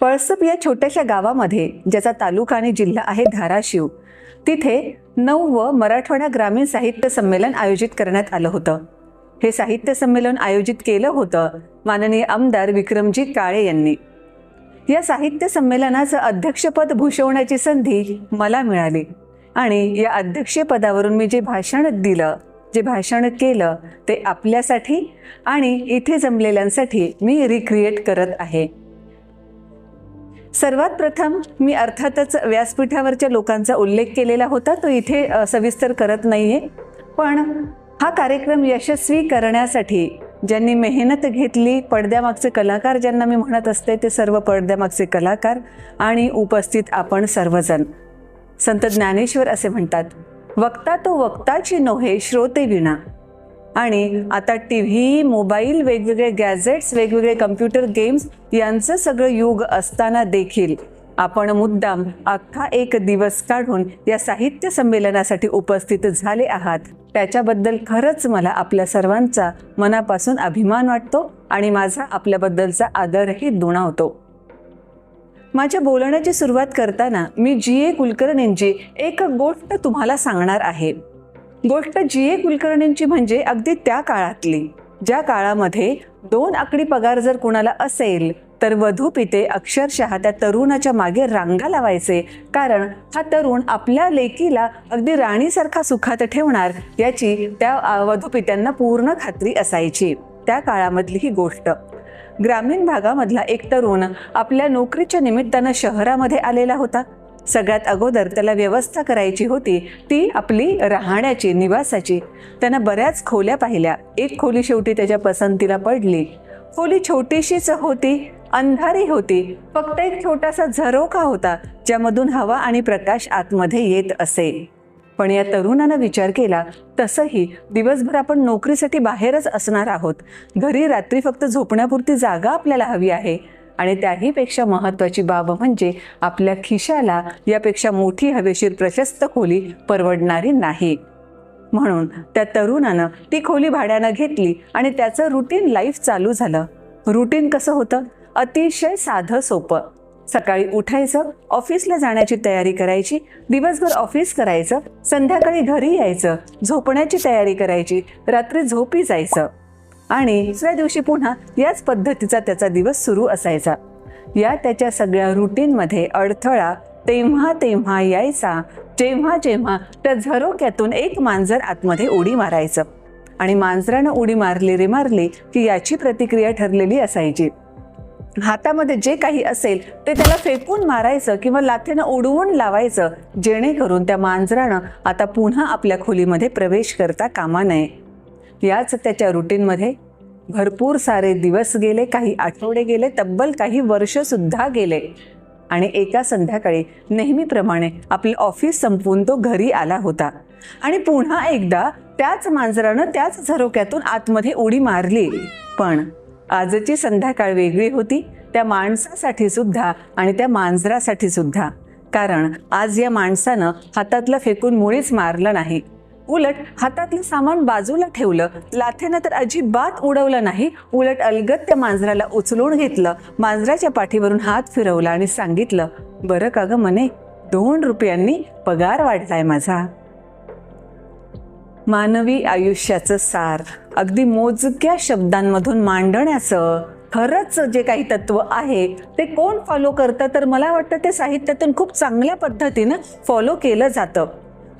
पळसप या छोट्याशा गावामध्ये ज्याचा तालुका आणि जिल्हा आहे धाराशिव तिथे नववं मराठवाडा ग्रामीण साहित्य संमेलन आयोजित करण्यात आलं होतं. हे साहित्य संमेलन आयोजित केलं होतं माननीय आमदार विक्रमजी काळे यांनी. या साहित्य संमेलनाचं अध्यक्षपद भूषवण्याची संधी मला मिळाली आणि या अध्यक्षपदावरून मी जे भाषण दिलं जे भाषण केलं ते आपल्यासाठी आणि इथे जमलेल्यांसाठी मी रिक्रिएट करत आहे. सर्वात प्रथम मी अर्थातच व्यासपीठावरच्या लोकांचा उल्लेख केलेला होता तो इथे सविस्तर करत नाही आहे पण हा कार्यक्रम यशस्वी करण्यासाठी ज्यांनी मेहनत घेतली पडद्यामागचे कलाकार ज्यांना मी म्हणत असते ते सर्व पडद्यामागचे कलाकार आणि उपस्थित आपण सर्वजण. संत ज्ञानेश्वर असे म्हणतात वक्ता तो वक्ताची नोहे श्रोते विना आणि आता टी व्ही मोबाईल वेगवेगळे गॅजेट्स वेगवेगळे कम्प्युटर गेम्स यांचं सगळं युग असताना देखील आपण मुद्दाम अख्खा एक दिवस काढून या साहित्य संमेलनासाठी उपस्थित झाले आहात. त्याच्याबद्दल खरंच मला आपल्या सर्वांचा मनापासून अभिमान वाटतो आणि माझा आपल्याबद्दलचा आदरही दुणावतो. माझ्या बोलण्याची सुरुवात करताना मी जी ए कुलकर्णींची एक गोष्ट तुम्हाला सांगणार आहे. गोष्ट जी ए कुलकर्णींची म्हणजे अगदी त्या काळातली ज्या काळामध्ये दोन आकडी पगार जर कुणाला असेल तर वधू पिते अक्षरशः त्या तरुणाच्या मागे रांगा लावायचे. कारण हा तरुण आपल्या लेकीला अगदी राणीसारखा सुखात ठेवणार याची त्या वधू पित्यांना पूर्ण खात्री असायची. त्या काळामधली ही गोष्ट. ग्रामीण भागामधला एक तरुण आपल्या नोकरीच्या निमित्तानं शहरामध्ये आलेला होता. सगळ्यात अगोदर त्याला व्यवस्था करायची होती ती आपली राहण्याची निवासाची. त्यानं बऱ्याच खोल्या पाहिल्या. एक खोली शेवटी त्याच्या पसंतीला पडली. खोली छोटीशीच होती अंधारी होती. फक्त एक छोटासा झरोका होता ज्यामधून हवा आणि प्रकाश आतमध्ये येत असे. पण या तरुणानं विचार केला तसंही दिवसभर आपण नोकरीसाठी बाहेरच असणार आहोत. घरी रात्री फक्त झोपण्यापुरती जागा आपल्याला हवी आहे. आणि त्याहीपेक्षा महत्त्वाची बाब म्हणजे आपल्या खिशाला यापेक्षा मोठी हवेशीर प्रशस्त खोली परवडणारी नाही. म्हणून त्या तरुणानं ती खोली भाड्यानं घेतली आणि त्याचं रुटीन लाईफ चालू झालं. रुटीन कसं होतं? अतिशय साधं सोपं. सकाळी उठायचं ऑफिसला जाण्याची तयारी करायची दिवसभर ऑफिस करायचं संध्याकाळी घरी यायचं झोपण्याची तयारी करायची रात्री झोपी जायचं. आणि दुसऱ्या दिवशी पुन्हा याच पद्धतीचा त्याचा दिवस सुरू असायचा. या त्याच्या सगळ्या रुटीनमध्ये अडथळा तेव्हा तेव्हा यायचा जेव्हा जेव्हा त्या झरोक्यातून एक मांजर आतमध्ये उडी मारायचं. आणि मांजरानं उडी मारली रे मारली की याची प्रतिक्रिया ठरलेली असायची. हातामध्ये जे काही असेल ते त्याला फेकून मारायचं किंवा लाथेनं उडवून लावायचं जेणेकरून त्या मांजरानं आता पुन्हा आपल्या खोलीमध्ये प्रवेश करता कामा नये. याच त्याच्या रुटीनमध्ये भरपूर सारे दिवस गेले काही आठवडे गेले तब्बल काही वर्षसुद्धा गेले. आणि एका संध्याकाळी नेहमीप्रमाणे आपले ऑफिस संपवून तो घरी आला होता. आणि पुन्हा एकदा त्याच मांजरानं त्याच झरोक्यातून आतमध्ये उडी मारली. पण आजची संध्याकाळ वेगळी होती त्या माणसासाठी सुद्धा आणि त्या मांजरासाठी सुद्धा. कारण आज या माणसानं हातातलं फेकून मुळीच मारलं नाही. उलट हातातलं सामान बाजूला ठेवलं. लाथेनं तर अजिबात उडवलं नाही. उलट अलगत त्या मांजराला उचलून घेतलं. मांजराच्या पाठीवरून हात फिरवला आणि सांगितलं बरं का ग मने दोन रुपयांनी पगार वाढलाय माझा. मानवी आयुष्याचं सार. अगदी मोजक्या शब्दांमधून मांडण्याचं. खरंच जे काही तत्व आहे ते कोण फॉलो करतं? तर मला वाटतं ते साहित्यातून खूप चांगल्या पद्धतीनं फॉलो केलं जातं.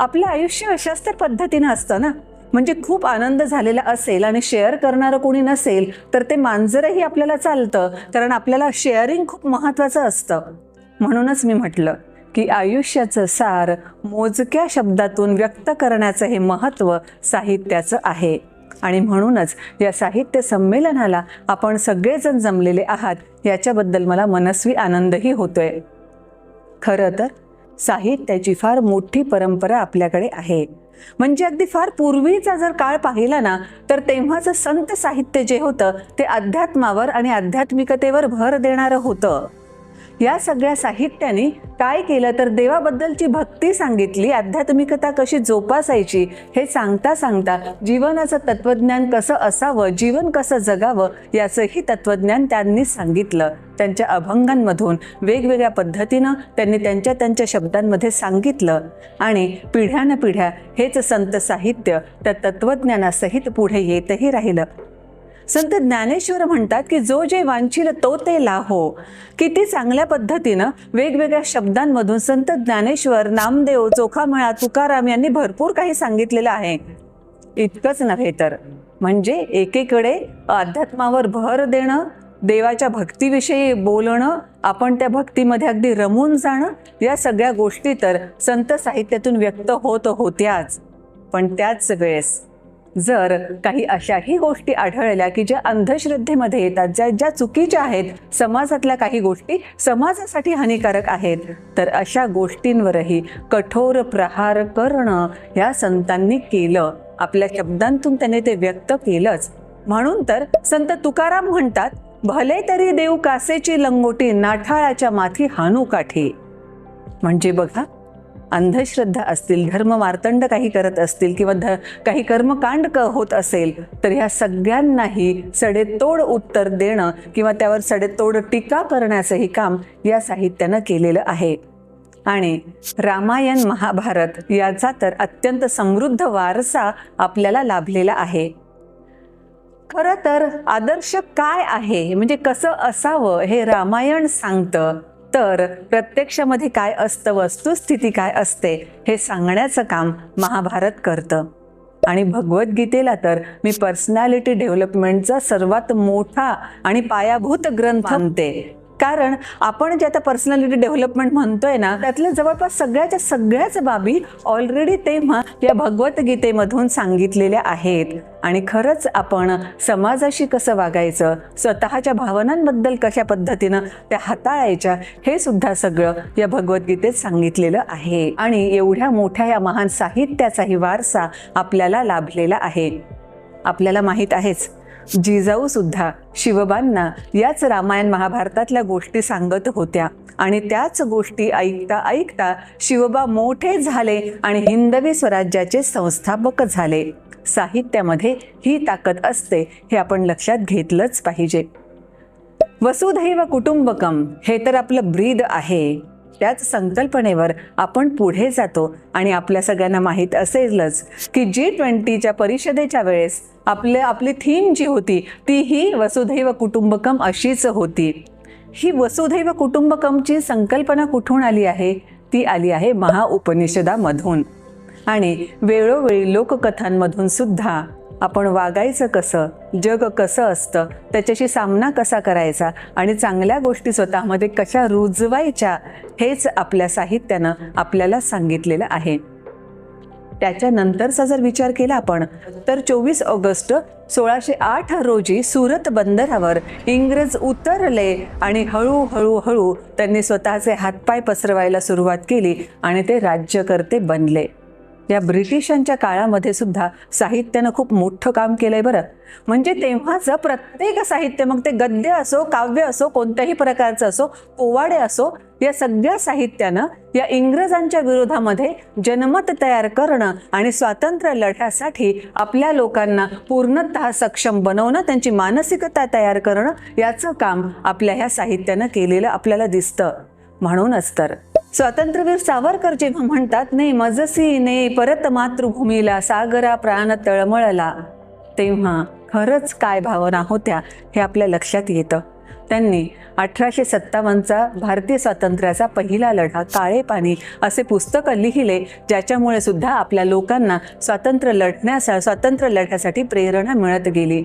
आपलं आयुष्य अशाच तर पद्धतीनं असतं ना. म्हणजे खूप आनंद झालेला असेल आणि शेअर करणारं कोणी नसेल तर ते मांजरही आपल्याला चालतं कारण आपल्याला शेअरिंग खूप महत्त्वाचं असतं. म्हणूनच मी म्हटलं की आयुष्याचं सार मोजक्या शब्दातून व्यक्त करण्याचं हे महत्त्व साहित्याचं आहे. आणि म्हणूनच या साहित्य संमेलनाला आपण सगळेजण जमलेले आहात याच्याबद्दल मला मनस्वी आनंदही होतोय. खरं तर साहित्याची फार मोठी परंपरा आपल्याकडे आहे. म्हणजे अगदी फार पूर्वीचा जर काळ पाहिला ना तर तेव्हाचं संत साहित्य जे होतं ते अध्यात्मावर आणि आध्यात्मिकतेवर भर देणारं होतं. या सगळ्या साहित्याने काय केलं? तर देवाबद्दलची भक्ती सांगितली. आध्यात्मिकता कशी जोपासायची हे सांगता सांगता जीवनाचं तत्वज्ञान कसं असावं जीवन कसं जगावं याचंही तत्वज्ञान त्यांनी सांगितलं. त्यांच्या अभंगांमधून वेगवेगळ्या पद्धतीनं त्यांनी त्यांच्या त्यांच्या शब्दांमध्ये सांगितलं. आणि पिढ्यानपिढ्या हेच संत साहित्य त्या तत्वज्ञानासहित पुढे येतही राहिलं. संत ज्ञानेश्वर म्हणतात की जो जे वांछील तो ते लाहो. किती चांगल्या पद्धतीनं वेगवेगळ्या शब्दांमधून संत ज्ञानेश्वर नामदेव चोखामळा तुकाराम यांनी भरपूर काही सांगितलेलं आहे. इतकंच नव्हे तर म्हणजे एकीकडे अध्यात्मावर भर देणं देवाच्या भक्तीविषयी बोलणं आपण त्या भक्तीमध्ये अगदी रमून जाणं या सगळ्या गोष्टी तर संत साहित्यातून व्यक्त होत होत्याच. पण त्याच वेळेस जर काही अशाही गोष्टी आढळल्या की ज्या अंधश्रद्धेमध्ये येतात ज्या ज्या चुकीच्या आहेत समाजातल्या काही गोष्टी समाजासाठी हानिकारक आहेत तर अशा गोष्टींवरही कठोर प्रहार करणं ह्या संतांनी केलं. आपल्या शब्दांतून त्याने ते व्यक्त केलंच. म्हणून तर संत तुकाराम म्हणतात भले तरी देव कासेची लंगोटी नाठाळाच्या माथी हानू काठी. म्हणजे बघा अंधश्रद्धा असतील धर्म मार्तंड काही करत असतील किंवा ध काही कर्मकांड क होत असेल तर ह्या सगळ्यांनाही सडेतोड उत्तर देणं किंवा त्यावर सडेतोड टीका करण्याचंही काम या साहित्यानं केलेलं आहे. आणि रामायण महाभारत याचा तर अत्यंत समृद्ध वारसा आपल्याला लाभलेला आहे. खरं तर आदर्श काय आहे? म्हणजे कसं असावं हे रामायण सांगतं. तर प्रत्यक्षामध्ये काय असतं? वस्तुस्थिती काय असते? हे सांगण्याचं काम महाभारत करतं. आणि भगवद्गीतेला तर मी पर्सनॅलिटी डेव्हलपमेंटचा सर्वात मोठा आणि पायाभूत ग्रंथ मानते. कारण आपण जे आता पर्सनॅलिटी डेव्हलपमेंट म्हणतोय ना त्यातल्या जवळपास सगळ्याच्या सगळ्याच बाबी ऑलरेडी तेव्हा या भगवद्गीतेमधून सांगितलेल्या आहेत. आणि खरंच आपण समाजाशी कसं वागायचं स्वतःच्या भावनांबद्दल कशा पद्धतीनं त्या हाताळायच्या हे सुद्धा सगळं या भगवद्गीतेत सांगितलेलं आहे. आणि एवढ्या मोठ्या या महान साहित्याचाही वारसा आपल्याला लाभलेला आहे. आपल्याला माहीत आहेच. जिजाऊ सुद्धा शिवबांना याच रामायण महाभारतातल्या गोष्टी सांगत होत्या. आणि त्याच गोष्टी ऐकता ऐकता शिवबा मोठे झाले आणि हिंदवी स्वराज्याचे संस्थापक झाले. साहित्यामध्ये ही ताकद असते हे आपण लक्षात घेतलंच पाहिजे. वसुधैव कुटुंबकम हे तर आपलं ब्रीद आहे. त्याच संकल्पनेवर आपण पुढे जातो. आणि आपल्या सगळ्यांना माहीत असेलच की जी ट्वेंटीच्या परिषदेच्या वेळेस आपले आपली थीम जी होती ती ही वसुधैव कुटुंबकम अशीच होती. ही वसुधैव कुटुंबकमची संकल्पना कुठून आली आहे? ती आली आहे महाउपनिषदामधून. आणि वेळोवेळी लोककथांमधून सुद्धा. आपण वागायचं कसं जग कसं असतं त्याच्याशी सामना कसा करायचा आणि चांगल्या गोष्टी स्वतःमध्ये कशा रुजवायच्या हेच आपल्या साहित्यानं आपल्याला सांगितलेलं आहे. त्याच्यानंतरचा जर विचार केला आपण तर चोवीस ऑगस्ट सोळाशे आठ रोजी सुरत बंदरावर इंग्रज उतरले आणि हळूहळू हळू त्यांनी स्वतःचे हातपाय पसरवायला सुरुवात केली आणि ते राज्यकर्ते बनले. या ब्रिटिशांच्या काळामध्ये सुद्धा साहित्यानं खूप मोठं काम केलंय बरं. म्हणजे तेव्हाचं प्रत्येक साहित्य मग ते गद्य असो काव्य असो कोणत्याही प्रकारचं असो पोवाडे असो या सगळ्या साहित्यानं या इंग्रजांच्या विरोधामध्ये जनमत तयार करणं आणि स्वातंत्र्य लढ्यासाठी आपल्या लोकांना पूर्णतः सक्षम बनवणं त्यांची मानसिकता तयार करणं याचं काम आपल्या ह्या साहित्यानं केलेलं आपल्याला दिसतं. म्हणूनच तर. स्वातंत्र्यवीर सावरकर जेव्हा म्हणतात ने मजसी ने परत मातृभूमीला सागरा प्राण तळमळला तेव्हा खरंच काय भावना होत्या हे आपल्या लक्षात येतं. त्यांनी अठराशे सत्तावन्नचा भारतीय स्वातंत्र्याचा पहिला लढा काळे पाणी असे पुस्तकं लिहिले ज्याच्यामुळे सुद्धा आपल्या लोकांना स्वातंत्र्य लढण्यास स्वातंत्र्य लढ्यासाठी प्रेरणा मिळत गेली.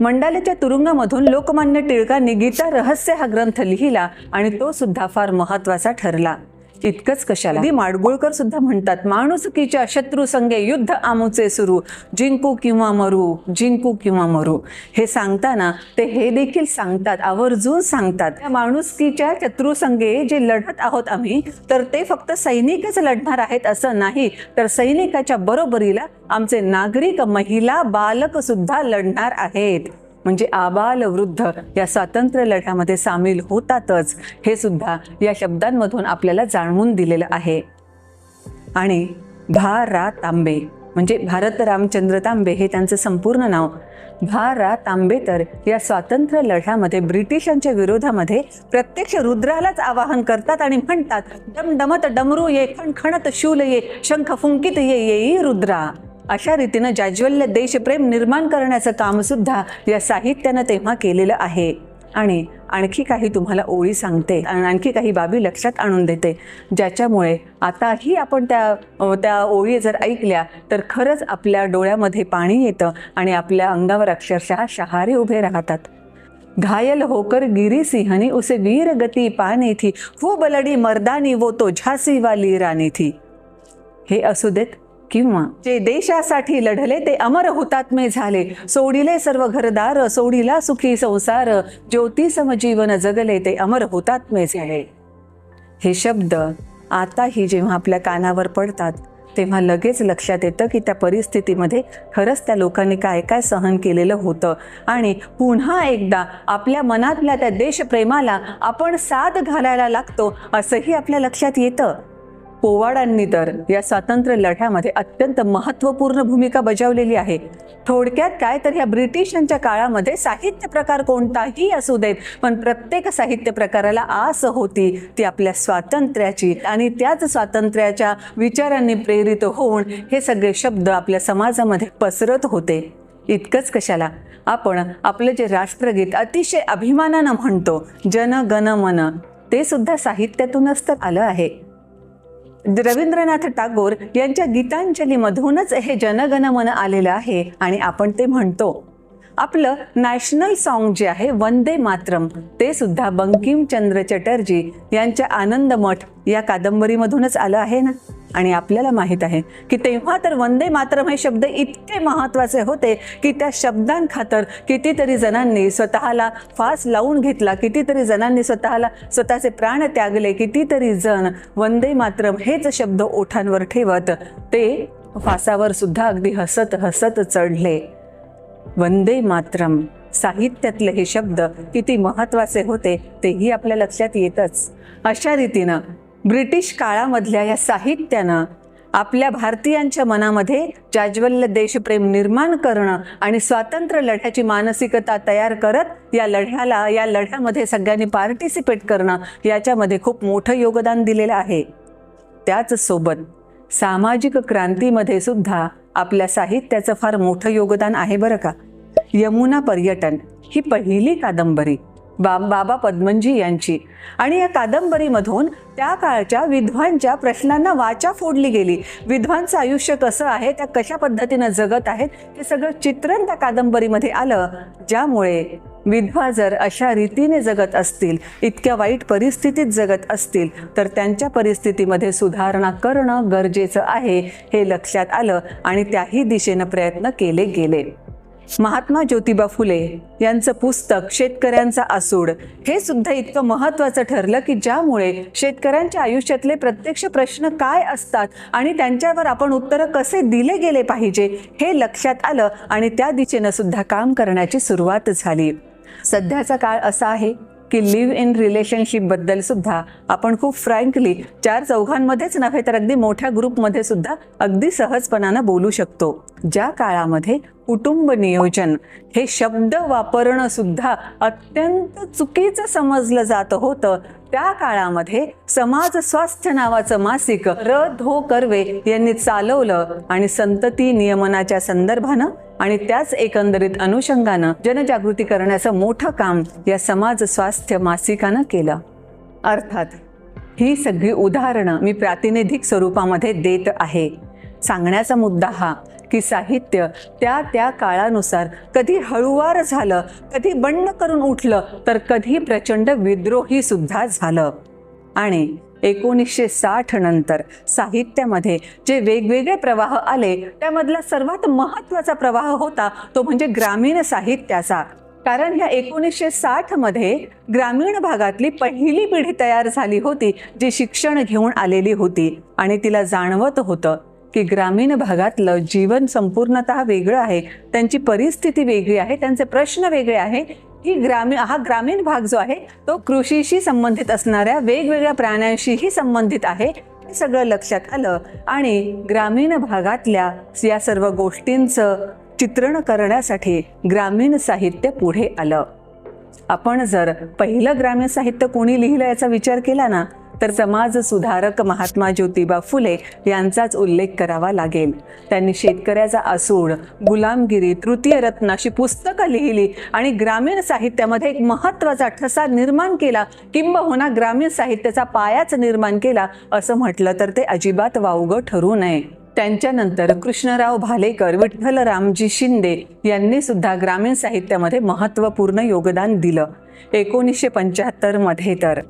मंडालेच्या तुरुंगामधून लोकमान्य टिळकांनी गीता रहस्य हा ग्रंथ लिहिला आणि तो सुद्धा फार महत्त्वाचा ठरला. इतकंच कशाला? अगदी माडगुळकर सुद्धा म्हणतात माणुसकीच्या शत्रू संगे युद्ध आमुचे सुरू. जिंकू किंवा मरू जिंकू किंवा मरू. हे सांगताना ते हे देखील सांगतात आवर्जून सांगतात. त्या माणुसकीच्या शत्रू संगे जे लढत आहोत आम्ही तर ते फक्त सैनिकच लढणार आहेत असं नाही. तर सैनिकाच्या बरोबरीला आमचे नागरिक महिला बालक सुद्धा लढणार आहेत. म्हणजे आबाल वृद्ध या स्वातंत्र्य लढ्यामध्ये सामील होतातच हे सुद्धा या शब्दांमधून आपल्याला जाणवून दिलेलं आहे. आणि भा रा तांबे म्हणजे भारत रामचंद्र तांबे हे त्यांचं संपूर्ण नाव. भा रा तांबे तर या स्वातंत्र्य लढ्यामध्ये ब्रिटिशांच्या विरोधामध्ये प्रत्यक्ष रुद्रालाच आवाहन करतात आणि म्हणतात डमडमत डमरू ये खणखणत शूल ये शंख फुंकित ये येई रुद्रा. अशा रीतीनं जाज्वल्य देशप्रेम निर्माण करण्याचं कामसुद्धा या साहित्यानं तेव्हा केलेलं आहे. आणि आणखी काही तुम्हाला ओळी सांगते. आणि आणखी काही बाबी लक्षात आणून देते. ज्याच्यामुळे आताही आपण त्या त्या ओळी जर ऐकल्या तर खरंच आपल्या डोळ्यामध्ये पाणी येतं आणि आपल्या अंगावर अक्षरशः शहारे उभे राहतात. घायल होकर गिरी सिंहनी उसे वीर गती पाणी थी. वो बलडी मर्दानी वो तो झासी वाली राणी थी. हे असू देत किंवा जे देशासाठी लढले ते अमर हुतात्मे झाले. सोडिले सर्व घरदार सोडिला सुखी संसार ज्योती समजीवन जगले ते अमर हुतात्मे झाले. हे शब्द आताही जेव्हा आपल्या कानावर पडतात तेव्हा लगेच लक्षात येतं की त्या परिस्थितीमध्ये खरंच त्या लोकांनी काय काय सहन केलेलं होतं. आणि पुन्हा एकदा आपल्या मनातल्या त्या देशप्रेमाला आपण साथ घालायला लागतो असंही आपल्या लक्षात येतं. पोवाडांनी तर या स्वातंत्र्य लढ्यामध्ये अत्यंत महत्त्वपूर्ण भूमिका बजावलेली आहे. थोडक्यात काय तर ह्या ब्रिटिशांच्या काळामध्ये साहित्य प्रकार कोणताही असू देत पण प्रत्येक साहित्य प्रकाराला आस होती ती आपल्या स्वातंत्र्याची आणि त्याच स्वातंत्र्याच्या विचारांनी प्रेरित होऊन हे सगळे शब्द आपल्या समाजामध्ये पसरत होते. इतकंच कशाला? आपण आपलं जे राष्ट्रगीत अतिशय अभिमानानं म्हणतो जन गण मन ते सुद्धा साहित्यातूनच तर आलं आहे. रवींद्रनाथ टागोर यांच्या गीतांजलीमधूनच हे जनगणमन आलेलं आहे आणि आपण ते म्हणतो. आपलं नॅशनल सॉन्ग जे आहे वंदे मातरम ते सुद्धा बंकिमचंद्र चटर्जी यांच्या आनंद मठ या कादंबरीमधूनच आलं आहे ना? आणि आपल्याला माहीत आहे की तेव्हा तर वंदे मातरम हे शब्द इतके महत्त्वाचे होते की त्या शब्दांखातर कितीतरी जणांनी स्वतःला फास लावून घेतला कितीतरी जणांनी स्वतःला स्वतःचे प्राण त्यागले कितीतरी जण वंदे मातरम हेच शब्द ओठांवर ठेवत ते फासावर सुद्धा अगदी हसत हसत चढले. वंदे मातरम. साहित्यातले हे शब्द किती महत्त्वाचे होते तेही आपल्या लक्षात येतच. अशा रीतीनं ब्रिटिश काळामधल्या या साहित्यानं आपल्या भारतीयांच्या मनामध्ये जाज्वल्य देशप्रेम निर्माण करणं आणि स्वातंत्र्य लढ्याची मानसिकता तयार करत या लढ्याला या लढ्यामध्ये सगळ्यांनी पार्टिसिपेट करणं याच्यामध्ये खूप मोठं योगदान दिलेलं आहे. त्याच सोबत सामाजिक क्रांतीमध्ये सुद्धा आपल्या साहित्याचं फार मोठं योगदान आहे बरं का? यमुना पर्यटन ही पहिली कादंबरी. बाबा पद्मनजी यांची. आणि या कादंबरीमधून त्या काळच्या विधवांच्या प्रश्नांना वाचा फोडली गेली. विधवांचं आयुष्य कसं आहे त्या कशा पद्धतीनं जगत आहेत हे सगळं चित्रण त्या कादंबरीमध्ये आलं ज्यामुळे विधवा जर अशा रीतीने जगत असतील इतक्या वाईट परिस्थितीत जगत असतील तर त्यांच्या परिस्थितीमध्ये सुधारणा करणं गरजेचं आहे हे लक्षात आलं आणि त्याही दिशेनं प्रयत्न केले गेले. महात्मा ज्योतिबा फुले यांचं पुस्तक शेतकऱ्यांचा आसूड हे सुद्धा इतकं महत्त्वाचं ठरलं की ज्यामुळे शेतकऱ्यांच्या आयुष्यातले प्रत्यक्ष प्रश्न काय असतात आणि त्यांच्यावर आपण उत्तरं कसे दिले गेले पाहिजे हे लक्षात आलं आणि त्या दिशेनं सुद्धा काम करण्याची सुरुवात झाली. सध्याचा काळ असा आहे की लिव्ह इन रिलेशनशिपबद्दल सुद्धा आपण खूप फ्रँकली चार चौघांमध्येच नव्हे तर अगदी मोठ्या ग्रुपमध्ये सुद्धा अगदी सहजपणानं बोलू शकतो. ज्या काळामध्ये कुटुंब नियोजन हे शब्द वापरणं सुद्धा अत्यंत चुकीचं समजलं जात होतं त्या काळामध्ये समाज स्वास्थ्य नावाचं मासिक र धो कर्वे यांनी चालवलं आणि संतती नियमनाच्या संदर्भानं आणि त्याच एकंदरीत अनुषंगानं जनजागृती करण्याचं मोठं काम या समाज स्वास्थ्य मासिकानं केलं. अर्थात ही सगळी उदाहरणं मी प्रातिनिधिक स्वरूपामध्ये देत आहे. सांगण्याचा मुद्दा हा की साहित्य त्या त्या काळानुसार कधी हळुवार झालं कधी बंड करून उठलं तर कधी प्रचंड विद्रोही सुद्धा झालं. आणि एकोणीसशे साठ नंतर साहित्यामध्ये जे वेगवेगळे प्रवाह आले त्यामधला सर्वात महत्त्वाचा प्रवाह होता तो म्हणजे ग्रामीण साहित्याचा. कारण ह्या एकोणीसशे साठमध्ये ग्रामीण भागातली पहिली पिढी तयार झाली होती जी शिक्षण घेऊन आलेली होती. आणि तिला जाणवत होतं की ग्रामीण भागातलं जीवन संपूर्णतः वेगळं आहे त्यांची परिस्थिती वेगळी आहे त्यांचे प्रश्न वेगळे आहे ही ग्रामीण हा ग्रामीण भाग जो आहे तो कृषीशी संबंधित असणाऱ्या वेगवेगळ्या प्राण्यांशीही संबंधित आहे. हे सगळं लक्षात आलं आणि ग्रामीण भागातल्या या सर्व गोष्टींचं चित्रण करण्यासाठी ग्रामीण साहित्य पुढे आलं. आपण जर पहिलं ग्रामीण साहित्य कोणी लिहिलं याचा विचार केला ना तर समाज सुधारक महात्मा ज्योतिबा फुले यांचाच उल्लेख करावा लागेल. त्यांनी शेतकऱ्याचा आसूड गुलामगिरी तृतीय रत्न अशी पुस्तकं लिहिली आणि ग्रामीण साहित्यामध्ये एक महत्त्वाचा ठसा निर्माण केला. किंबहुना ग्रामीण साहित्याचा पायाच निर्माण केला असं म्हटलं तर ते अजिबात वावगं ठरू नये. त्यांच्यानंतर कृष्णराव भालेकर विठ्ठल रामजी शिंदे यांनी सुद्धा ग्रामीण साहित्यामध्ये महत्त्वपूर्ण योगदान दिलं. एकोणीसशे पंच्याहत्तरमध्ये तर.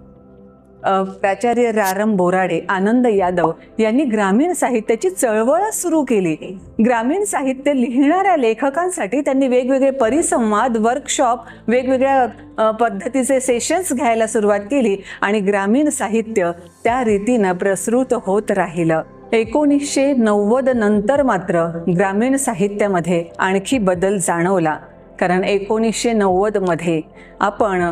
प्राचार्य रारम बोराडे आनंद यादव यांनी ग्रामीण साहित्याची चळवळच सुरू केली. ग्रामीण साहित्य लिहिणाऱ्या लेखकांसाठी त्यांनी वेगवेगळे परिसंवाद वर्कशॉप वेगवेगळ्या पद्धतीचे सेशन्स घ्यायला सुरुवात केली आणि ग्रामीण साहित्य त्या रीतीनं प्रसृत होत राहिलं. एकोणीसशे नव्वद नंतर मात्र ग्रामीण साहित्यामध्ये आणखी बदल जाणवला. कारण एकोणीसशे नव्वदमध्ये आपण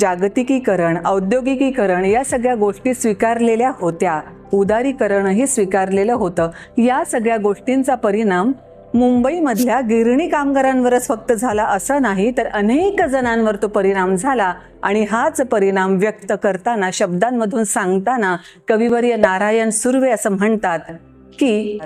जागतिकीकरण औद्योगिकीकरण या सगळ्या गोष्टी स्वीकारलेल्या होत्या. उदारीकरणही स्वीकारलेलं होतं. या सगळ्या गोष्टींचा परिणाम मुंबईमधल्या गिरणी कामगारांवरच फक्त झाला असं नाही तर अनेक जणांवर तो परिणाम झाला. आणि हाच परिणाम व्यक्त करताना शब्दांमधून सांगताना कविवर्य नारायण सुर्वे असं म्हणतात की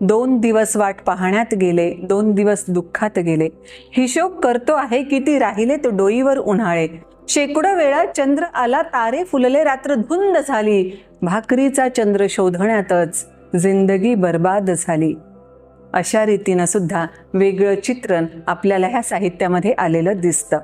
दोन दिवस वाट पाहण्यात गेले दोन दिवस दुःखात गेले. हिशोब करतो आहे किती राहिले तो डोईवर उन्हाळे. शेकडो वेळा चंद्र आला तारे फुलले रात्र धुंद झाली. भाकरीचा चंद्र शोधण्यातच जिंदगी बर्बाद झाली. अशा रीतीनं सुद्धा वेगळं चित्रण आपल्याला ह्या साहित्यामध्ये आलेलं दिसतं.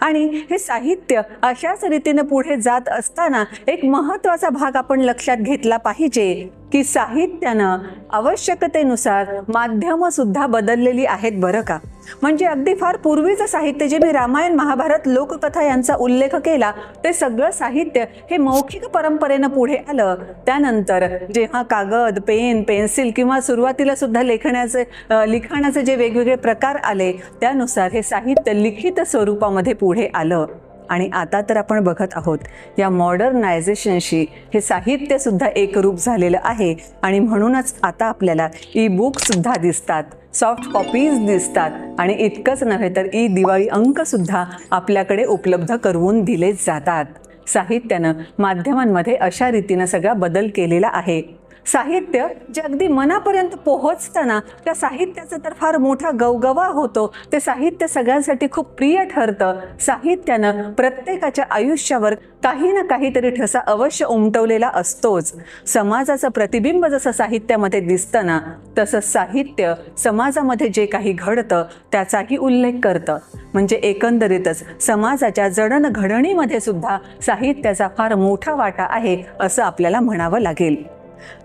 आणि हे साहित्य अशाच रीतीनं पुढे जात असताना एक महत्त्वाचा भाग आपण लक्षात घेतला पाहिजे की साहित्यानं आवश्यकतेनुसार माध्यमं सुद्धा बदललेली आहेत बरं का? म्हणजे अगदी फार पूर्वीचं साहित्य जे मी रामायण महाभारत लोककथा यांचा उल्लेख केला ते सगळं साहित्य हे मौखिक परंपरेनं पुढे आलं. त्यानंतर जेव्हा कागद पेन पेन्सिल किंवा सुरुवातीला सुद्धा लेखण्याचे लिखाणाचे जे वेगवेगळे प्रकार आले त्यानुसार हे साहित्य लिखित स्वरूपामध्ये पुढे आलं. आणि आता तर आपण बघत आहोत या मॉडर्नायझेशनशी हे साहित्य सुद्धा एकरूप झालेलं आहे. आणि म्हणूनच आता आपल्याला ई बुक सुद्धा दिसतात. सॉफ्ट कॉपीज दिसतात. आणि इतकंच नव्हे तर ई दिवाळी अंकसुद्धा आपल्याकडे उपलब्ध करून दिले जातात. साहित्यानं माध्यमांमध्ये अशा रीतीनं सगळा बदल केलेला आहे. साहित्य जे अगदी मनापर्यंत पोहोचताना त्या साहित्याचा तर फार मोठा गवगवा होतो. ते साहित्य सगळ्यांसाठी खूप प्रिय ठरतं. साहित्यानं प्रत्येकाच्या आयुष्यावर काही ना काहीतरी ठसा अवश्य उमटवलेला असतोच. समाजाचं प्रतिबिंब जसं साहित्यामध्ये दिसतं ना तसं साहित्य समाजामध्ये जे काही घडतं त्याचाही उल्लेख करतं. म्हणजे एकंदरीतच समाजाच्या जडणघडणीमध्ये सुद्धा साहित्याचा फार मोठा वाटा आहे असं आपल्याला म्हणावं लागेल.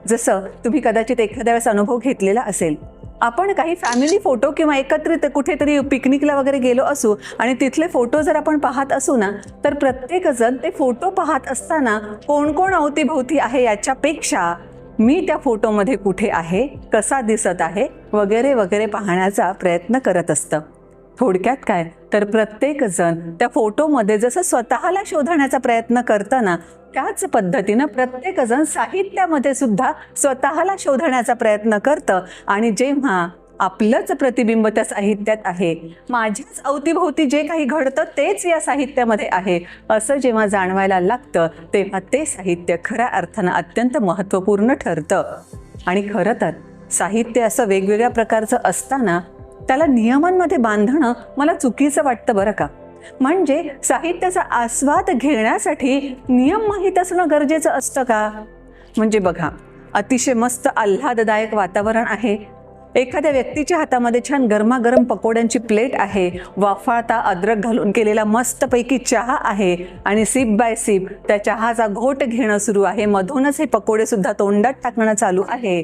जसं तुम्ही कदाचित एखाद्या वेळेस अनुभव घेतलेला असेल. आपण काही फॅमिली फोटो किंवा एकत्रित कुठेतरी पिकनिकला वगैरे गेलो असू आणि तिथले फोटो जर आपण पाहत असू ना तर प्रत्येकजण ते फोटो पाहत असताना कोण कोण अवतीभोवती आहे याच्यापेक्षा मी त्या फोटोमध्ये कुठे आहे कसा दिसत आहे वगैरे वगैरे पाहण्याचा प्रयत्न करत असतं. थोडक्यात काय? तर प्रत्येक जण त्या फोटोमध्ये जसं स्वतःला शोधण्याचा प्रयत्न करताना त्याच पद्धतीनं प्रत्येक जण साहित्यामध्ये सुद्धा स्वतःला शोधण्याचा प्रयत्न करतं. आणि जेव्हा आपलंच प्रतिबिंब त्या साहित्यात आहे माझ्याच अवतीभोवती जे काही घडतं तेच या साहित्यामध्ये आहे असं जेव्हा जाणवायला लागतं तेव्हा ते साहित्य खऱ्या अर्थानं अत्यंत महत्त्वपूर्ण ठरतं. आणि खरं तर साहित्य असं वेगवेगळ्या प्रकारचं असताना त्याला नियमांमध्ये बांधणं मला चुकीचं वाटतं बरं का. म्हणजे साहित्याचा आस्वाद घेण्यासाठी नियम माहीत असणं गरजेचं असतं का? म्हणजे बघा अतिशय मस्त आल्हाददायक वातावरण आहे. एखाद्या व्यक्तीच्या हातामध्ये छान गरमागरम पकोड्यांची प्लेट आहे. वाफाळता अद्रक घालून केलेला मस्तपैकी चहा आहे. आणि सिप बाय सिप त्या चहाचा घोट घेणं सुरू आहे. मधूनच हे पकोडे सुद्धा तोंडात टाकणं चालू आहे.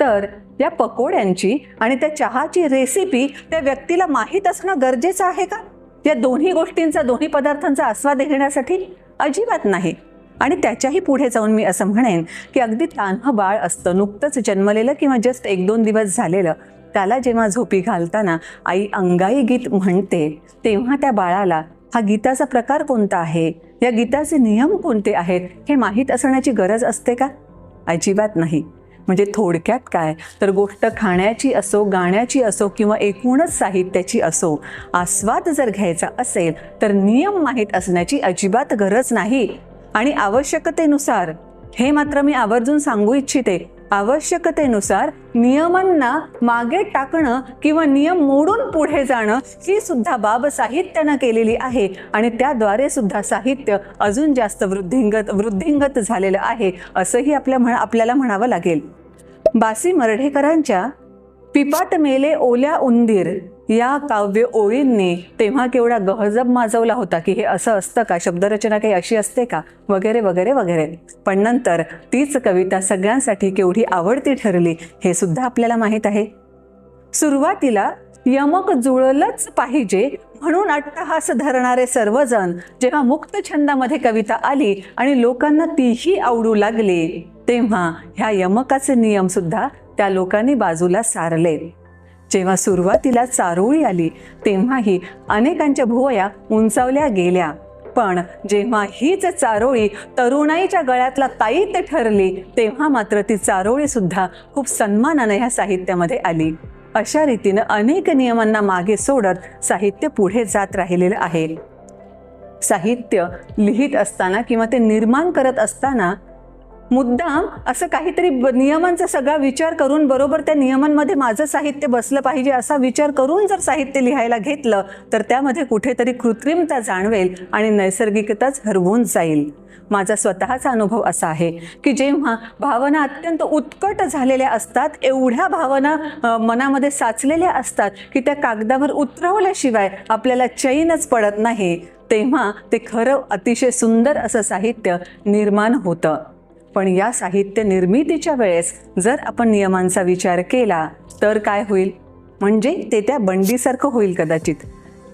तर या पकोड्यांची आणि त्या चहाची रेसिपी त्या व्यक्तीला माहीत असणं गरजेचं आहे का? या दोन्ही गोष्टींचा दोन्ही पदार्थांचा आस्वाद घेण्यासाठी? अजिबात नाही. आणि त्याच्याही पुढे जाऊन मी असं म्हणेन की अगदी तान्ह बाळ असतं नुकतंच जन्मलेलं किंवा जस्ट एक दोन दिवस झालेलं त्याला जेव्हा झोपी घालताना आई अंगाई गीत म्हणते तेव्हा त्या बाळाला हा गीताचा प्रकार कोणता आहे? या गीताचे नियम कोणते आहेत? हे माहीत असण्याची गरज असते का? अजिबात नाही. म्हणजे थोडक्यात काय? तर गोष्ट खाण्याची असो गाण्याची असो किंवा एकूणच साहित्याची असो आस्वाद जर घ्यायचा असेल तर नियम माहीत असण्याची अजिबात गरज नाही. आणि आवश्यकतेनुसार हे मात्र मी आवर्जून सांगू इच्छिते आवश्यकतेनुसार नियमांना मागे टाकणं किंवा नियम मोडून पुढे जाणं ही सुद्धा बाब साहित्यानं केलेली आहे. आणि त्याद्वारे सुद्धा साहित्य अजून जास्त वृद्धिंगत वृद्धिंगत झालेलं आहे असंही आपल्या म्हण आपल्याला म्हणावं लागेल. बासी मर्ढेकरांच्या पिपाट मेले ओल्या उंदीर या काव्य ओळींनी तेव्हा केवढा गहजब माजवला होता की हे असं असतं का? शब्दरचना काही अशी असते का? वगैरे वगैरे वगैरे. पण नंतर तीच कविता सगळ्यांसाठी केवढी आवडती ठरली हे सुद्धा आपल्याला माहीत आहे. सुरुवातीला यमक जुळलंच पाहिजे म्हणून अट्टहास धरणारे सर्वजण जेव्हा मुक्त छंदामध्ये कविता आली आणि लोकांना तीही आवडू लागली तेव्हा ह्या यमकाचे नियमसुद्धा त्या लोकांनी बाजूला सारले. जेव्हा सुरुवातीला चारोळी आली तेव्हाही अनेकांच्या भुवया उंचावल्या गेल्या. पण जेव्हा हीच चारोळी तरुणाईच्या गळ्यातला ताईत ठरली तेव्हा मात्र ती चारोळी सुद्धा खूप सन्मानाने ह्या साहित्यामध्ये आली. अशा रीतीनं अनेक नियमांना मागे सोडत साहित्य पुढे जात राहिलेलं आहे. साहित्य लिहित असताना किंवा ते निर्माण करत असताना मुद्दाम असं काहीतरी ब- नियमांचा सगळा विचार करून बरोबर त्या नियमांमध्ये माझं साहित्य बसलं पाहिजे असा विचार करून जर साहित्य लिहायला घेतलं तर त्यामध्ये कुठेतरी कृत्रिमता जाणवेल आणि नैसर्गिकताच हरवून जाईल. माझा स्वतःचा अनुभव असा आहे की जेव्हा भावना अत्यंत उत्कट झालेल्या असतात एवढ्या भावना मनामध्ये साचलेल्या असतात की त्या कागदावर उतरवल्याशिवाय आपल्याला चैनच पडत नाही तेव्हा ते खरं अतिशय सुंदर असं साहित्य निर्माण होतं. पण या साहित्य निर्मितीच्या वेळेस जर आपण नियमांचा विचार केला तर काय होईल? म्हणजे ते त्या बंडीसारखं होईल कदाचित.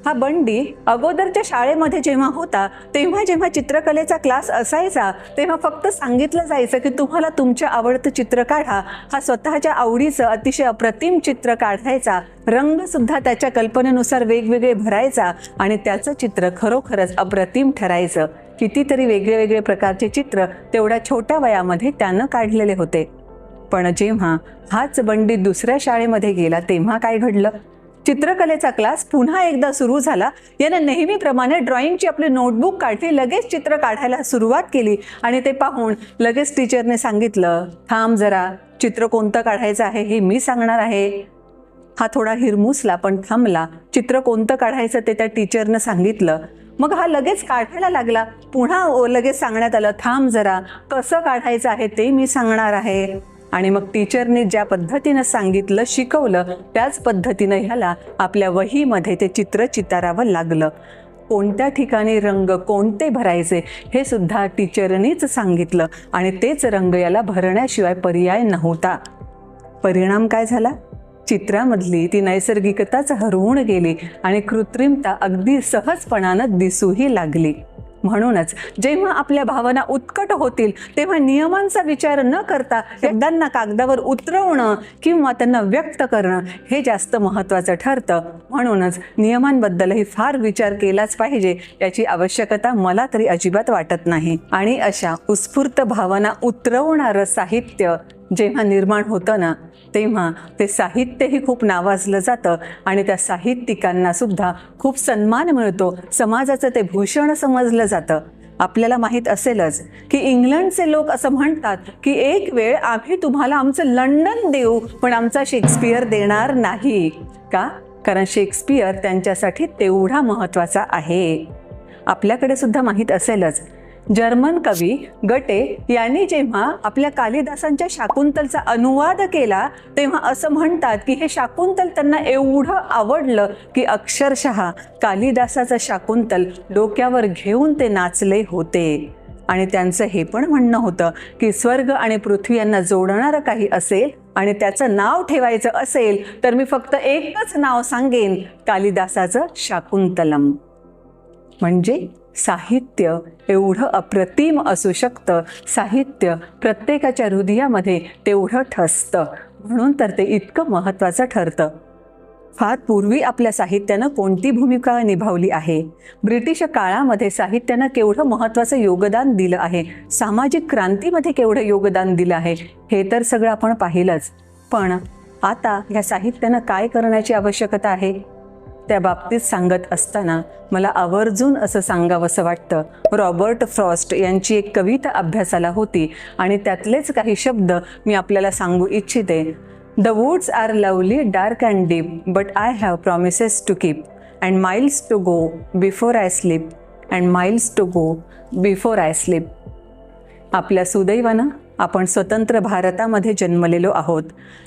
हा बंडी अगोदरच्या शाळेमध्ये जेव्हा होता तेव्हा जेव्हा चित्रकलेचा क्लास असायचा तेव्हा फक्त सांगितलं जायचं की तुम्हाला तुमच्या आवडतं चित्र काढा. हा स्वतःच्या आवडीचं अतिशय अप्रतिम चित्र काढायचा. रंगसुद्धा त्याच्या कल्पनेनुसार वेगवेगळे भरायचा आणि त्याचं चित्र खरोखरच अप्रतिम ठरायचं. कितीतरी वेगळे वेगळे प्रकारचे चित्र तेवढ्या छोट्या वयामध्ये त्यानं काढलेले होते. पण जेव्हा हाच बंडी दुसऱ्या शाळेमध्ये गेला तेव्हा काय घडलं? चित्रकलेचा क्लास पुन्हा एकदा सुरू झाला. यानं नेहमीप्रमाणे ड्रॉइंगची आपली नोटबुक काढली लगेच चित्र काढायला सुरुवात केली आणि ते पाहून लगेच टीचरने सांगितलं थांब जरा चित्र कोणतं काढायचं आहे हे मी सांगणार आहे. हा थोडा हिरमुसला पण थांबला. चित्र कोणतं काढायचं ते त्या टीचरनं सांगितलं. मग हा लगेच काढायला लागला. पुन्हा ओ- लगेच सांगण्यात आलं थांब जरा कसं काढायचं आहे ते मी सांगणार आहे. आणि मग टीचरने ज्या पद्धतीनं सांगितलं शिकवलं त्याच पद्धतीनं ह्याला आपल्या वहीमध्ये ते चित्र चितारावं लागलं. कोणत्या ठिकाणी रंग कोणते भरायचे हे सुद्धा टीचरनीच सांगितलं आणि तेच रंग याला भरण्याशिवाय पर्याय नव्हता. परिणाम काय झाला? चित्रामधली ती नैसर्गिकताच हरवून गेली आणि कृत्रिमता अगदी सहजपणानं दिसूही लागली. म्हणूनच जेव्हा आपल्या भावना उत्कट होतील तेव्हा नियमांचा विचार न करता शब्दांना कागदावर उतरवणं किंवा त्यांना व्यक्त करणं हे जास्त महत्त्वाचं ठरतं. म्हणूनच नियमांबद्दलही फार विचार केलाच पाहिजे याची आवश्यकता मला तरी अजिबात वाटत नाही. आणि अशा उत्स्फूर्त भावना उतरवणारं साहित्य जेव्हा निर्माण होतं ना तेव्हा ते साहित्यही खूप नावाजलं जातं आणि त्या साहित्यिकांना सुद्धा खूप सन्मान मिळतो. समाजाचं ते भूषण समजलं जातं. आपल्याला माहीत असेलच की इंग्लंडचे लोक असं म्हणतात की एक वेळ आम्ही तुम्हाला आमचं लंडन देऊ पण आमचा शेक्सपियर देणार नाही. का? कारण शेक्सपियर त्यांच्यासाठी तेवढा महत्त्वाचा आहे. आपल्याकडे सुद्धा माहीत असेलच जर्मन कवी गटे यांनी जेव्हा आपल्या कालिदासांच्या शाकुंतलचा अनुवाद केला तेव्हा असं म्हणतात की हे शाकुंतल त्यांना एवढं आवडलं की अक्षरशः कालिदासाचं शाकुंतल डोक्यावर घेऊन ते नाचले होते. आणि त्यांचं हे पण म्हणणं होतं की स्वर्ग आणि पृथ्वी यांना जोडणारं काही असेल आणि त्याचं नाव ठेवायचं असेल तर मी फक्त एकच नाव सांगेन कालिदासाचं शाकुंतलम. म्हणजे? साहित्य एवढं अप्रतिम असू शकतं. साहित्य प्रत्येकाच्या हृदयामध्ये तेवढं ठसतं. म्हणून तर ते इतकं महत्त्वाचं ठरतं. फार पूर्वी आपल्या साहित्यानं कोणती भूमिका निभावली आहे? ब्रिटिश काळामध्ये साहित्यानं केवढं महत्त्वाचं योगदान दिलं आहे? सामाजिक क्रांतीमध्ये केवढं योगदान दिलं आहे? हे तर सगळं आपण पाहिलंच. पण आता ह्या साहित्यानं काय करण्याची आवश्यकता आहे? त्या बाबतीत सांगत असताना मला आवर्जून असं सांगावंसं वाटतं. रॉबर्ट फ्रॉस्ट यांची एक कविता अभ्यासाला होती आणि त्यातलेच काही शब्द मी आपल्याला सांगू इच्छिते. The woods are lovely dark and deep but I have promises to keep and miles to go before I sleep and miles to go before I sleep आपल्या सुदैवानं आपण स्वतंत्र भारतामध्ये जन्मलेलो आहोत.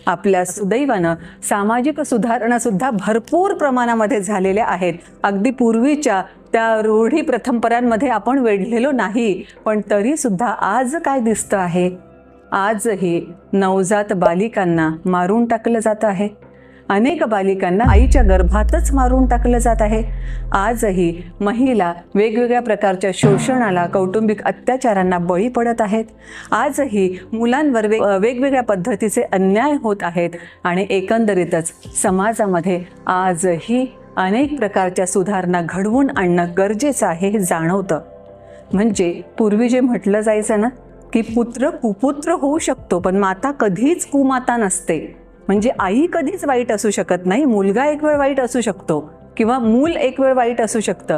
आपल्या सुदैवानं सामाजिक सुधारणासुद्धा भरपूर प्रमाणामध्ये झालेल्या आहेत. अगदी पूर्वीच्या त्या रूढी प्रथमपरांमध्ये आपण वेढलेलो नाही पण तरीसुद्धा आज काय दिसतं आहे? आजही नवजात बालिकांना मारून टाकलं जातं आहे. अनेक बालिकांना आईच्या गर्भातच मारून टाकलं जात आहे. आजही महिला वेगवेगळ्या प्रकारच्या शोषणाला कौटुंबिक अत्याचारांना बळी पडत आहेत. आजही मुलांवर वेग वेगवेगळ्या पद्धतीचे अन्याय होत आहेत आणि एकंदरीतच समाजामध्ये आजही अनेक प्रकारच्या सुधारणा घडवून आणणं गरजेचं आहे हे जाणवतं. म्हणजे पूर्वी जे म्हटलं जायचं ना की पुत्र कुपुत्र होऊ शकतो पण माता कधीच कुमाता नसते. म्हणजे आई कधीच वाईट असू शकत नाही मुलगा एक वेळ वाईट असू शकतो किंवा मूल एक वेळ वाईट असू शकतं.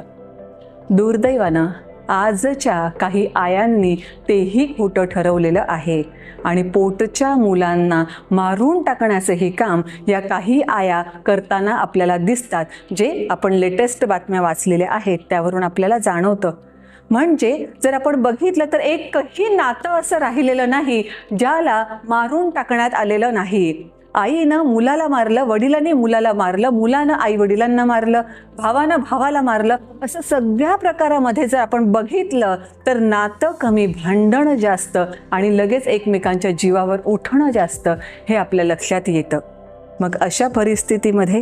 दुर्दैवानं आजच्या काही आयांनी तेही खोटं ठरवलेलं आहे आणि पोटच्या मुलांना मारून टाकण्याचं हे काम या काही आया करताना आपल्याला दिसतात जे आपण लेटेस्ट बातम्या वाचलेल्या आहेत त्यावरून आपल्याला जाणवतं. म्हणजे जर आपण बघितलं तर एकही नातं असं राहिलेलं नाही ज्याला मारून टाकण्यात आलेलं नाही. आईनं मुलाला मारलं वडिलांनी मुलाला मारलं मुलानं आई वडिलांना मारलं भावानं भावाला मारलं असं सगळ्या प्रकारामध्ये जर आपण बघितलं तर नातं कमी भांडणं जास्त आणि लगेच एकमेकांच्या जीवावर उठणं जास्त हे आपल्या लक्षात येतं. मग अशा परिस्थितीमध्ये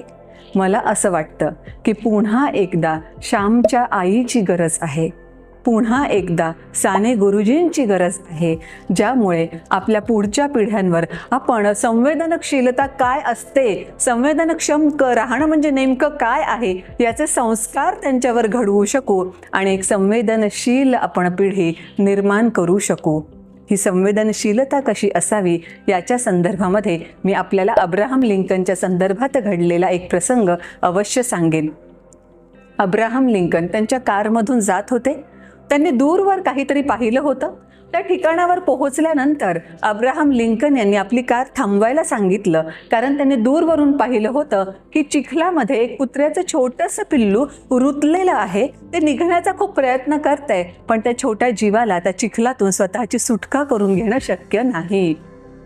मला असं वाटतं की पुन्हा एकदा श्यामच्या आईची गरज आहे. पुन्हा एकदा साने गुरुजींची गरज आहे ज्यामुळे आपल्या पुढच्या पिढ्यांवर आपण संवेदनशीलता काय असते संवेदनक्षम क राहणं म्हणजे नेमकं काय आहे याचे संस्कार त्यांच्यावर घडवू शकू आणि एक संवेदनशील आपण पिढी निर्माण करू शकू. ही संवेदनशीलता कशी असावी याच्या संदर्भामध्ये मी आपल्याला अब्राहम लिंकनच्या संदर्भात घडलेला एक प्रसंग अवश्य सांगेन. अब्राहम लिंकन त्यांच्या कारमधून जात होते. त्यांनी दूरवर काहीतरी पाहिलं होतं. त्या ठिकाणावर पोहोचल्यानंतर अब्राहम लिंकन यांनी आपली कार थांबवायला सांगितलं. कारण त्यांनी दूरवरून पाहिलं होतं की चिखलामध्ये एक कुत्र्याचं छोटंसं पिल्लू रुतलेलं आहे. ते निघण्याचा खूप प्रयत्न करतंय पण त्या छोट्या जीवाला त्या चिखलातून स्वतःची सुटका करून घेणं शक्य नाही.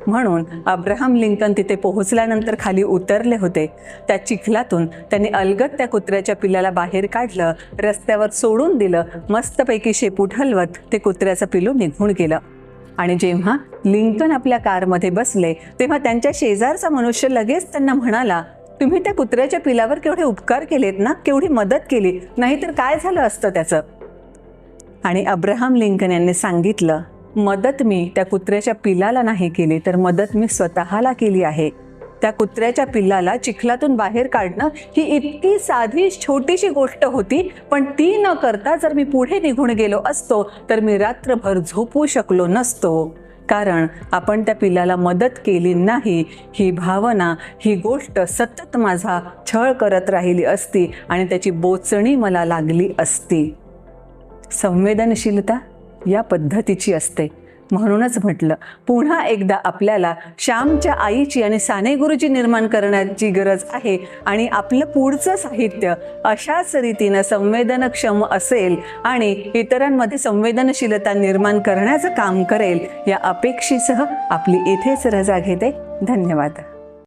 म्हणून अब्राहम लिंकन तिथे पोहोचल्यानंतर खाली उतरले होते. त्या चिखलातून त्यांनी अलगत त्या कुत्र्याच्या पिल्लाला बाहेर काढलं रस्त्यावर सोडून दिलं मस्तपैकी शेपूट हलवत ते कुत्र्याचं पिल्लू निघून गेलं. आणि जेव्हा लिंकन आपल्या कारमध्ये बसले तेव्हा त्यांच्या शेजारचा मनुष्य लगेच त्यांना म्हणाला तुम्ही त्या कुत्र्याच्या पिलावर केवढे उपकार केलेत ना? केवढी मदत केली? नाहीतर काय झालं असतं त्याचं? आणि अब्राहम लिंकन यांनी सांगितलं मदत मी त्या कुत्र्याच्या पिलाला नाही केली तर मदत मी स्वतःला केली आहे. त्या कुत्र्याच्या पिल्लाला चिखलातून बाहेर काढणं ही इतकी साधी छोटीशी गोष्ट होती पण ती न करता जर मी पुढे निघून गेलो असतो तर मी रात्रभर झोपू शकलो नसतो. कारण आपण त्या पिल्लाला मदत केली नाही ही भावना ही गोष्ट सतत माझा छळ करत राहिली असती आणि त्याची बोचणी मला लागली असती. संवेदनशीलता? या पद्धतीची असते. म्हणूनच म्हटलं पुन्हा एकदा आपल्याला श्यामच्या आईची आणि साने गुरुजी निर्माण करण्याची गरज आहे आणि आपलं पुढचं साहित्य अशाच रीतीनं संवेदनक्षम असेल आणि इतरांमध्ये संवेदनशीलता निर्माण करण्याचं काम करेल या अपेक्षेसह आपली इथेच रजा घेते. धन्यवाद.